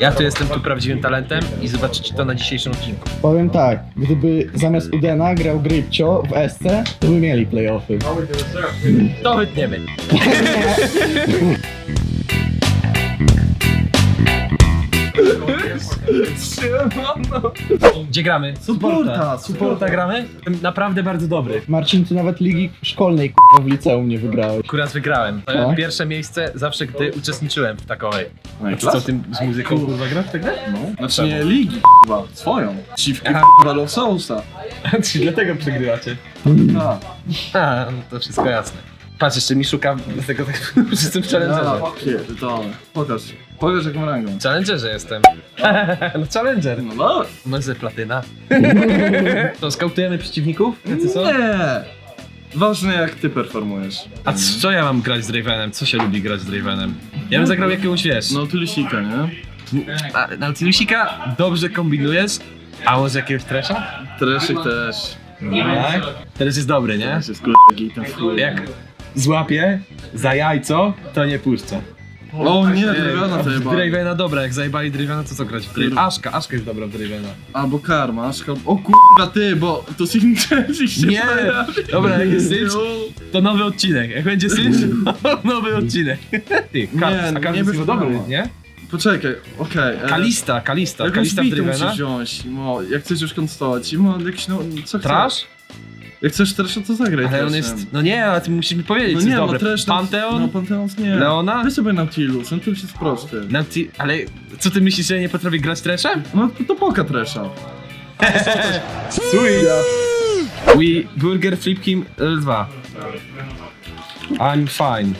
Ja tu jestem tu prawdziwym talentem i zobaczycie to na dzisiejszym odcinku. Powiem tak, gdyby zamiast Udena grał Grybcio w SC, to by mieli playoffy. To wytniemy. Gdzie gramy? Supporta, Supporta gramy? Naprawdę bardzo dobry. Marcin, ty nawet ligi szkolnej k***a, w liceum nie wygrałeś. Akurat wygrałem. To Tak? Pierwsze miejsce zawsze, gdy uczestniczyłem w takowej. No i Co tym z muzyką kurwa grasz grę? No. Znaczy nie ligi, k***wa, swoją. Ciwki Aha. k***wa Low Soulsa. Czy dlatego przegrywacie? A, A, no to wszystko jasne. Patrz, jeszcze mi szuka z tego, jestem w ja Challengerze. pierdolę. Pokaż, pokaż jaką rangą. Challengerze jestem. no Challenger. No dobra. Może platyna. to skautujemy przeciwników? Jacy są? Nie. Ważne jak ty performujesz. A c- co ja mam grać z Dravenem? Co się lubi grać z Dravenem? Ja bym zagrał jakiegoś, wiesz... No tylisika, nie? A, na Tilusika dobrze kombinujesz, a może jakiegoś tresza? Treszyk też. Tak. Teraz jest dobry, nie? Też jest k***a gitem w chuj. Jak złapie za jajco, to nie puszczę. O nie, Dragana to jeba. Dravena dobra, jak zajebali Dravena, to co grać Dravena? Aszka, Aszka jest dobra w Dravena. Albo karma, szkoda. O kurwa ty, bo to Sinchezi się Nie! Dobra, jak jest Synch, to nowy odcinek. Jak będzie Synch, to nowy odcinek. Ty, Nie, a nie Kar jest bez dobry, nie? Poczekaj, okej. e, Kalista, Kalista, Jakąś Kalista w bitę musisz Dravena. wziąć, no, jak chcesz już konstować, no, jakiś, no, co chcesz? Trash? Jak chcesz trash, to zagraj Ale on jest, no nie, ale ty musisz mi powiedzieć, No co nie, jest no dobre. trash... Panteon? No, Panteon nie. Leona? Weź sobie Nautilus, Nautilus jest prosty. Nauti- ale co ty myślisz, że ja nie potrafię grać trashem? No, to, to poka. Sweet. We Burger Flip Kim L2. I'm fine.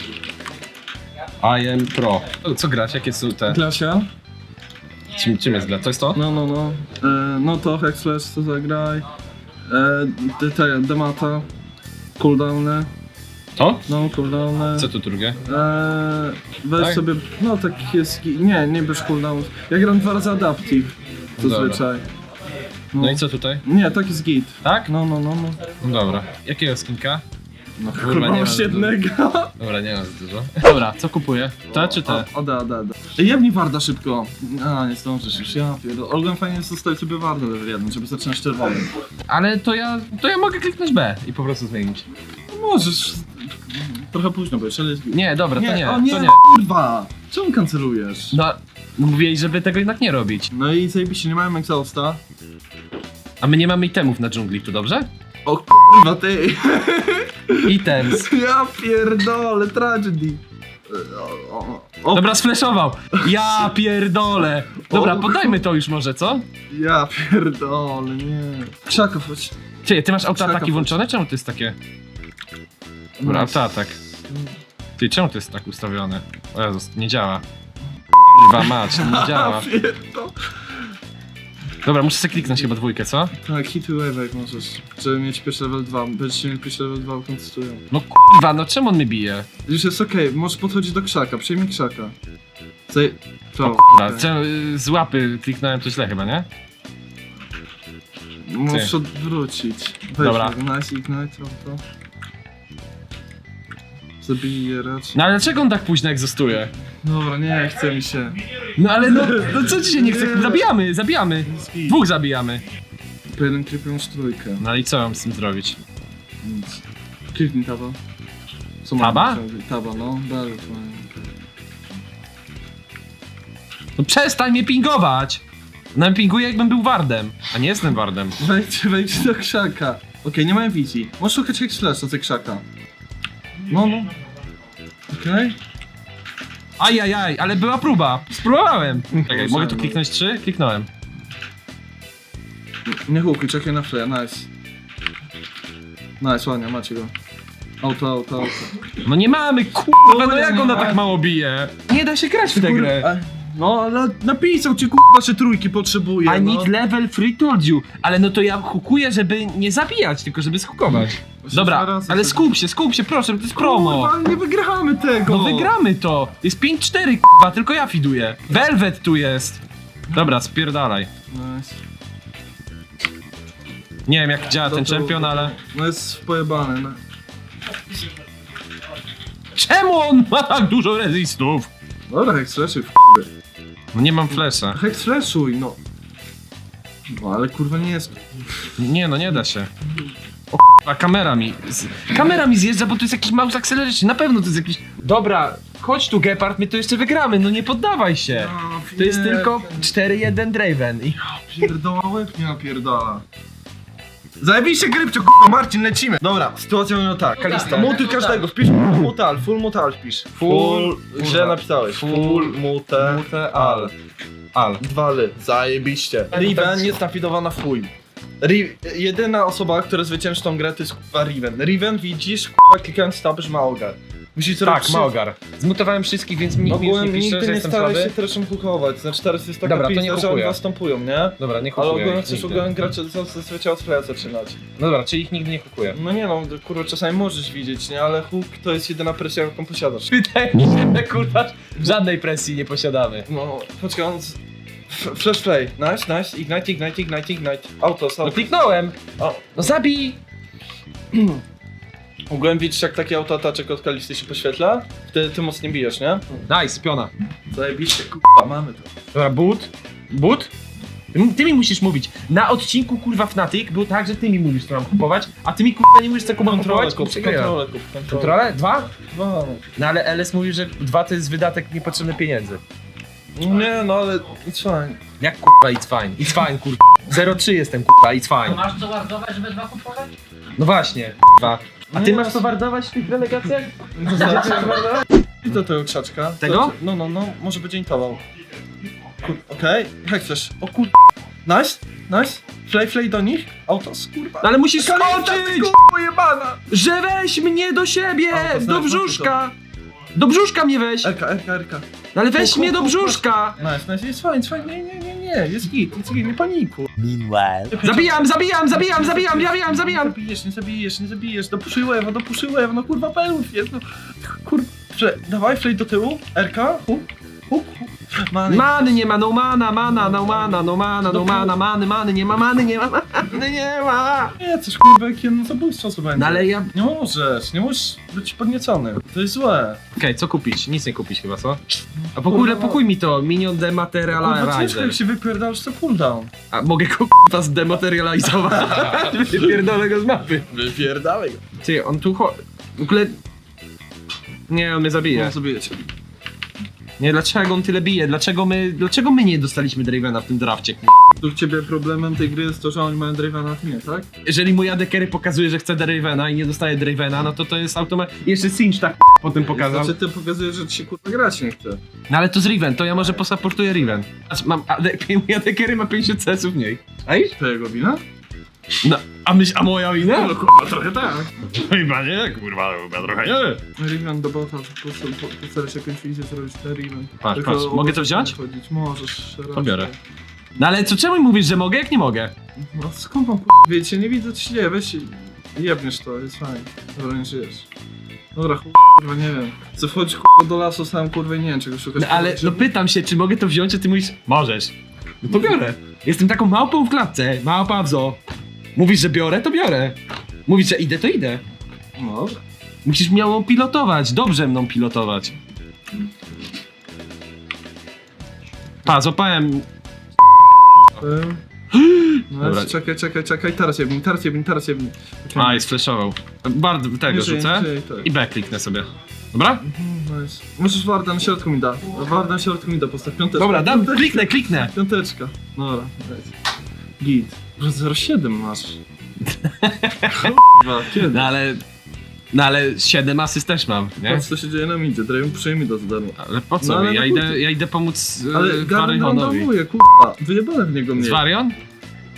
I am pro. O, Co grać? Jakie są te? Klasia? Czym, czym jest gra? To jest to? No, no, no. E, no to Hexflash, to zagraj. E, te, Demata. Cooldowny. To? No, cooldowny. Co tu drugie? E, weź Tak? sobie, no tak jest, nie, nie bez cooldownów. Ja gram dwa razy Adaptive, Dobra. zazwyczaj. No i co tutaj? Nie, tak jest git. Tak? No, no, no, no. No dobra. Jakiego skinka? No Kurwa, kurwa, nie ma masz za jednego. Dobra, nie ma za dużo. Dobra, co kupuję? To czy te? O, o, da, da, da. Ej, jebnij Warda szybko. A, nie zdążysz już, ja pierdolę. Olgam fajnie jest zostawić sobie Warda level 1, żeby zacząć czerwonym. Ale to ja, to ja mogę kliknąć B i po prostu zmienić. No możesz... Trochę późno, bo jeszcze jest... Nie, dobra, to nie, o nie, to nie. kurwa! Czemu kancelujesz? No, mówiłeś, żeby tego jednak nie robić. No i zajebiście, nie mają exhausta. A my nie mamy itemów na dżungli, tu dobrze? O kurwa, ty! Items. Ja pierdolę, tragedy. O, o, o, Dobra, sfleszował. Ja pierdolę. Dobra, podajmy to już może, co? Ja pierdolę, nie. Krzaków, chodź. Ty, ty masz autoataki włączone? Czemu to jest takie? Dobra, autoatak. Ty, czemu to jest tak ustawione? O Jezus, nie działa. Kurwa mać, nie działa. Pierdol. Dobra, muszę sobie kliknąć chyba dwójkę, co? Tak, hituj wave jak możesz, żeby mieć pierwszy level 2. Będziecie mieli pierwszy level 2, kontestują. No kurwa, no czemu on mnie bije? Już jest okej, możesz podchodzić do krzaka, przejmij krzaka. Zaj... To, Dobra, okej. y, z łapy kliknąłem to źle chyba, nie? Możesz odwrócić. Weź Dobra. go, Nice ignite, to, raczej. No ale dlaczego on tak późno egzostuje? Dobra, nie chce mi się. No ale no, no co ci się nie chce? Zabijamy, zabijamy. Dwóch zabijamy. Po jeden klip trójkę. No i co mam z tym zrobić? Nic. Kliknij taba. Co Taba? Taba, no. Bardzo fajnie. No przestań mnie pingować! No pinguję jakbym był wardem, a nie jestem wardem. Wejdź, wejdź do krzaka. Okej, nie mają wizji. Możesz szukać jak flasha z krzaka. No, no. Okej. Ajajaj, ale była próba. Spróbowałem. Czekaj, mogę tu kliknąć trzy? Kliknąłem. Nie hukuj, czekaj na flare, nice. Nice, ładnie, macie go. Auto, auto, auto. No nie mamy, kurwa, no jak ona tak mało bije? Nie da się grać w tę grę. A- No, ale napisał ci kurwa, że trójki potrzebuje, I no. need level free told you. Ale no to ja hukuję, żeby nie zabijać, tylko żeby skukować. Właśnie Dobra, ale skup się, skup się, proszę, to jest promo. Kurwa, ale nie wygramy tego! No wygramy to! Jest 5-4, kurwa, tylko ja fiduję. Velvet tu jest. Dobra, spierdalaj. Nice. Nie wiem jak działa ten Do tyłu, champion, do ale... No jest pojebany, no. Czemu on ma tak dużo rezistów? Dobra, jak słyszy w. No nie mam flesza. Hex flashuj, no. No ale kurwa nie jest. Nie no, nie da się. O a kamera mi... Z... Kamera mi zjeżdża, bo tu jest jakiś mouse acceleration. Na pewno to jest jakiś... Dobra, chodź tu Gepard, my to jeszcze wygramy, no nie poddawaj się. To jest tylko 4-1 Draven i... Pierdoła łeb nie napierdala. Zajebiście grypcio, kurwa, Marcin, lecimy. Dobra, sytuacja wygląda tak. Kalista, mutuj każdego, wpisz mutal, full mutal wpisz. Full, źle napisałeś. Full mute, al. Al. Dwa ly, zajebiście. Riven jest nafidowana w chuj. Ri jedyna osoba, która zwycięży tą grę to jest kurwa Riven. Riven widzisz, kurwa klikając tab, że ma ogar. Musisz zrobić Tak, Maogar. Zmutowałem wszystkich, więc nikt mi już nie Ogółem pisze, nigdy że nie jestem staraj słaby. się treszem hukować, znaczy teraz jest taka Dobra, to nie pizza, że oni hukuję. następują, nie? Dobra, nie Ale kupuję ogólnie ich chcesz nigdy. ogólnie gracze zazwyczaj od playa zaczynać. No dobra, czyli ich nigdy nie kupuję. No nie no, kurwa czasami możesz widzieć, nie? Ale hook to jest jedyna presja, jaką posiadasz. Wydaje mi się, że kurwa żadnej presji nie posiadamy. No, poczekaj, on... z- F- Flash play, nice, nice, ignite, ignite, ignite, ignite, autos, No autos. kliknąłem! O, No zabij! widzisz jak taki autoataczek od kalisty się poświetla? Ty, ty mocniej bijesz, nie? Nice, piona. Zajebiście, kurwa, mamy to. Dobra, but. But? Ty, ty mi musisz mówić. Na odcinku kurwa Fnatic było tak, że ty mi mówisz co mam kupować, a ty mi kurwa nie mówisz co kupować, Kontrolę kupować kup, przegrywa. kontrolę kup, kontrolę. Kontrolę? Dwa? Dwa. No ale LS mówił, że dwa to jest wydatek niepotrzebny pieniędzy. Nie no, ale it's fine. Jak kurwa it's fine? It's fine kurwa. 0,3 jestem kurwa, it's fine. Masz co wartować, żeby dwa kupować? No właśnie, kurwa. A ty masz no, to wardować w tych relegacjach? I do tego krzaczka. Tego? No, no, no, może będzie intował. Kur... Okej, okay. chcesz. O kur... Nice, nice. Fly, fly do nich. Autos, kurwa. No ale musisz Kalista, skoczyć! jebana! Że weź mnie do siebie! A, to Do brzuszka! Do brzuszka mnie weź! Erka, erka, erka. No ale weź mnie do brzuszka! Nice, nice, jest fajnie, jest fajnie. Nie, nie, nie, nie, jest git, jest git, nie paniku. Meanwhile. Zabijam, zabijam, zabijam, zabijam, zabijam, zabijam! Zabijesz, nie zabijesz, nie zabijesz. Dopuszczaj łewo, dopuszczaj łewo, no kurwa pelów jest, no. Kur... Fle... Dawaj, fly do tyłu. Erka, huk, huk, huk. Many. Many nie ma, no mana, mana, no mana, no mana, no mana, many, many, nie ma, many, nie ma, many, nie ma! Nie, coś kurwa, jakie no zabójstwo co będzie. No ale ja... Nie możesz, nie możesz być podniecony. To jest złe. Okej, co kupić? Nic nie kupić chyba, co? A pokój, pokój mi to, minion Kurwa, ciężko dematerializer. jak się wypierdalasz to cooldown. A mogę go k***a zdematerializować? Wypierdolę go z mapy. Wypierdalaj go. Ty, on tu chodzi... W ogóle... Nie, on mnie zabije. No sobie. Nie, dlaczego on tyle bije? Dlaczego my, dlaczego my nie dostaliśmy Dravena w tym drafcie? Tu ciebie problemem tej gry jest to, że oni mają Dravena, a ty nie, tak? Jeżeli mój ADCary pokazuje, że chce Dravena i nie dostaje Dravena, no to to jest automat... Jeszcze Sinch tak potem pokazał. Znaczy ty pokazujesz, że ci się kurwa grać nie chce. No ale to z Riven, to ja może posupportuję Riven. Aż Mam AD, mój ADCary ma 50 CS-ów mniej. A iść? To jego wina? No, a myśl, a moja wina? No kurwa, trochę tak. Chyba nie, kurwa, chyba trochę nie. Riven do bota, postaraj się jakąś wizję zrobić na Riven. Patrz, patrz, mogę to wziąć? nie chodzić. Możesz. To biorę. No ale co, czemu mówisz, że mogę, jak nie mogę? No skąd mam Wiecie, nie widzę co się dzieje, weź i jebniesz to, jest fajnie. Dobra, nie żyjesz. Dobra, chuj, kurwa, nie wiem. Co wchodzić kurwa do lasu sam kurwa i nie wiem czego szukać. No ale, no pytam się, czy mogę to wziąć, a ty mówisz, możesz. No to biorę. Jestem taką małpą w klatce, małpa w zoo. Mówisz, że biorę, to biorę. Mówisz, że idę, to idę. No. Musisz mnie pilotować, dobrze mną pilotować. Pa, złapałem... Ym. No Dobra. czekaj, czekaj, czekaj, teraz jebnij, teraz teraz jebnij. A, jest flashował. Bardzo tego rzucę tak. i B kliknę sobie. Dobra? Mhm, nice. Możesz Warda na środku mi da. Warda na środku mi da, postaw piąteczkę. Dobra, dam, Piąteczkę. kliknę, kliknę. Piąteczka. Dobra, nice. Git. Że 0,7 masz. Kurwa, kiedy? No ale... No ale 7 asyst też mam, nie? Patrz co się dzieje na midzie, Draven przyjmij do za darmo. Ale po co No, ale mi? Ja idę, kurty. ja idę pomóc Ale Ale Gavin Varionowi. randomuje, kurwa. Wyjebałem w niego Z mnie. Varion?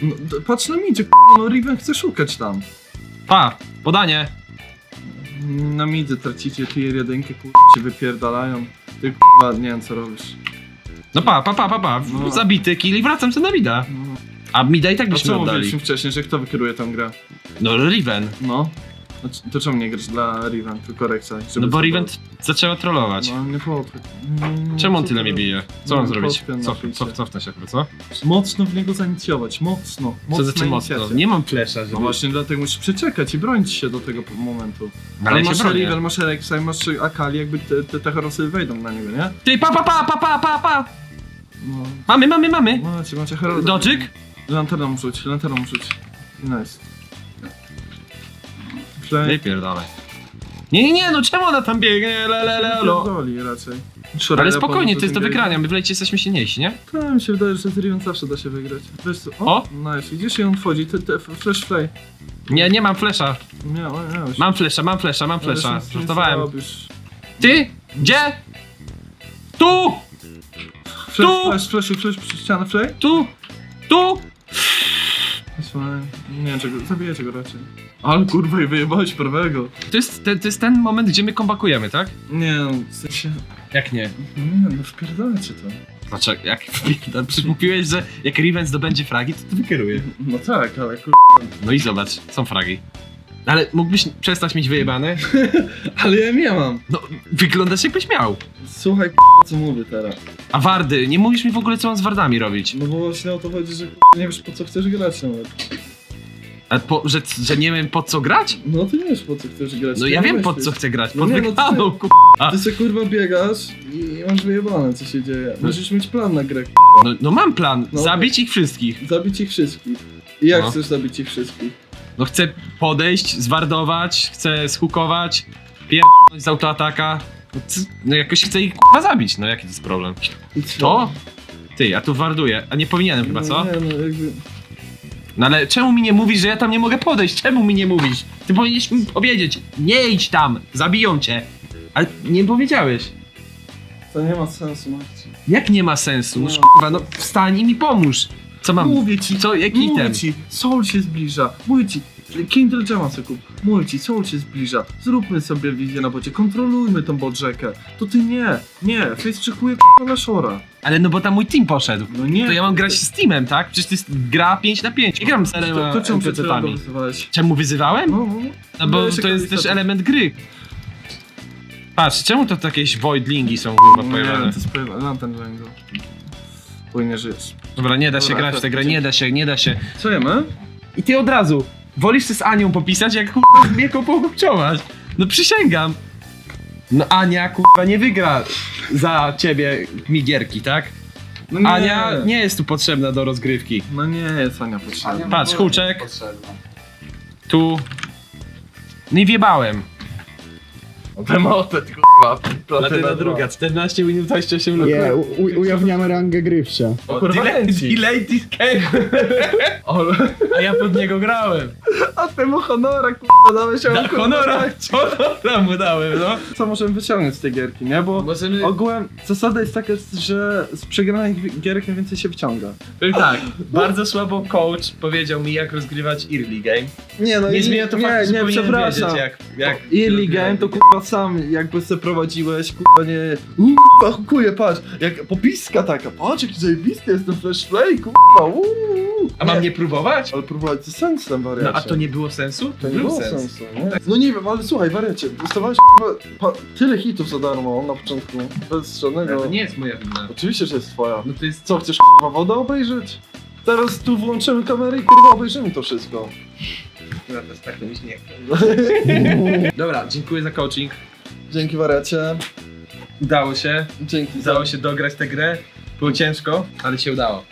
No, d- patrz na midzie, kurwa, no Riven chce szukać tam. Pa, podanie. Na midzie tracicie tier jedynki, kurwa, cię wypierdalają. Ty kurwa, nie wiem co robisz. No pa, pa, pa, pa, pa. No. Zabity kill i wracam sobie na mida. No. A mida i tak A byśmy co oddali. mówiliśmy wcześniej, że kto wykieruje tę grę? No Riven. No. Znaczy, To czemu nie grasz dla Riven, tylko Rexa? żeby No bo co Riven zaczęła trollować. No nie podchodź. Czemu on co tyle ty mnie bije? Co No, mam zrobić? podpię na Cof, picie. cof, cofnę się, co? Mocno w niego zainicjować, mocno. Co mocna znaczy mocno? inicjacja. Nie mam flesza, żeby... No właśnie dlatego musisz przeczekać i bronić się do tego momentu. Ale Ale się masz bronię. Riven, masz Rexa i masz Akali, jakby te, te, te herosy wejdą na niego, nie? Ty, pa, pa, pa, pa, pa, pa, pa! No, Mamy, mamy, mamy. macie, macie Heralda. Doczyk? Lanterną rzuć, lanterną rzuć. Nice. Flame. Wypierdolaj. Nie, nie, nie, no czemu ona tam biegnie? Le, le, le, lo. Pierdoli raczej. Ale spokojnie, to jest do wygrania, my w lejcie jesteśmy silniejsi, nie? Tak, mi się wydaje, że Riven zawsze da się wygrać. Wiesz co? O! Nice, widzisz i on wchodzi, te, te flash play. Nie, nie mam flesza. Miał, miałeś. Mam flesza, mam flesza, mam flesza. Nie Żartowałem. Ty? Gdzie? Tu! Flash, Tu! flash, flash, flash, flash, play? Tu! Tu! Nie wiem czego, zabijecie go raczej. Ale kurwa i wyjebałeś prawego. To jest, te, to jest ten moment, gdzie my kombakujemy, tak? Nie no, w sensie... Jak nie? Nie no, wpierdolcie to. Znaczy, jak przecież mówiłeś, że jak Riven zdobędzie fragi, to to wykieruje. No tak, ale kurwa. No i zobacz, są fragi. Ale mógłbyś przestać mieć wyjebane? Ale ja nie mam. No, wyglądasz jakbyś miał. Słuchaj kurwa, co mówię teraz. A wardy, nie mówisz mi w ogóle, co mam z wardami robić. No bo właśnie o to chodzi, że kurwa, nie wiesz po co chcesz grać nawet. A po, że, że nie wiem po co grać? No ty nie wiesz po co chcesz grać. No ja wiem po co chcę grać, No pod nie, no wygraną, ty- ku... Ty se kurwa biegasz i masz wyjebane co się dzieje. Musisz mieć plan na grę. no, no mam plan, No. zabić ich wszystkich. Zabić ich wszystkich. I jak No. chcesz zabić ich wszystkich? No chcę podejść, zwardować, chcę skukować, pierdolnąć z autoataka. No, c- no jakoś chcę ich k***a zabić, no jaki to jest problem? To? Ty, ja tu warduję, a nie powinienem chyba, no, co? Nie no jakby... No ale czemu mi nie mówisz, że ja tam nie mogę podejść? Czemu mi nie mówisz? Ty powinieneś mi powiedzieć, nie idź tam, zabiją cię. Ale nie powiedziałeś. To nie ma sensu, Marcin. Jak nie ma sensu? No No. kurwa, no wstań i mi pomóż. Co mam? Mówię ci, Co, jaki mówię item? ci, Soul się zbliża. Mówię ci, Kindle Jama sobie kup. Mówię ci, Soul się zbliża. Zróbmy sobie wizję na bocie, kontrolujmy tą bot rzekę. To ty nie, nie, Face czekuje na Shora. Ale no bo tam mój team poszedł. No nie. To ja mam grać z teamem, tak? Przecież to jest gra 5 na 5. Nie gram z To, to czemu przed NPC-tami. dopisywałeś? Czemu wyzywałem? No, no, No bo Weź to jest też lista- element gry. Patrz, czemu to jakieś voidlingi są kurwa Nie, pojawione? to jest pojebane, na ten Rango. Powinien żyć. Dobra, nie da się Dobra, grać to- w tę grę, nie da się, nie da się. Co jemy? I ty od razu wolisz się z Anią popisać, jak kurwa z pokupciować. No przysięgam. No Ania kurwa nie wygra za ciebie migierki, tak? No Ania nie jest tu potrzebna do rozgrywki. No nie jest Ania potrzebna. Patrz, huczek. Tu. No i wjebałem. Demotet, kurwa. Platyna druga, 14 minut 28 minut. Nie, u- ujawniamy rangę Grypcia. O, kurwa, Delay, chęci. delay this game. A ja pod niego grałem. A temu honora, kurwa, dałeś się Da honora, co honora mu dałem, no. Co możemy wyciągnąć z tej gierki, nie? Bo Możemy... ogółem zasada jest taka, że z przegranych gierek najwięcej się wyciąga. Powiem tak, bardzo słabo coach powiedział mi jak rozgrywać early game. Nie no, Nie zmienia to nie, faktu, że nie, powinienem przepraszam. wiedzieć jak... jak Early game to kurwa sam jakby se prowadziłeś, kurwa nie... Uuu, kurwa, hukuje, patrz, jak popiska taka, patrz jaki zajebisty jest ten flash play, kurwa, uuu. A mam nie próbować? Ale próbować to sens tam wariacie. No a to nie było sensu? To nie Był było sens. sensu, nie? No nie wiem, ale słuchaj, wariacie, dostawałeś kurwa, pa- tyle hitów za darmo na początku, bez żadnego... To nie jest moja wina. Oczywiście, że jest twoja. No to jest... Co, chcesz kurwa wodę obejrzeć? Teraz tu włączymy kamerę i kurwa obejrzymy to wszystko. To jest tak, to mi się nie chce. Dobra, dziękuję za coaching. Dzięki wariacie. Udało się. Dzięki Udało się dograć tę grę. Było ciężko, ale się udało.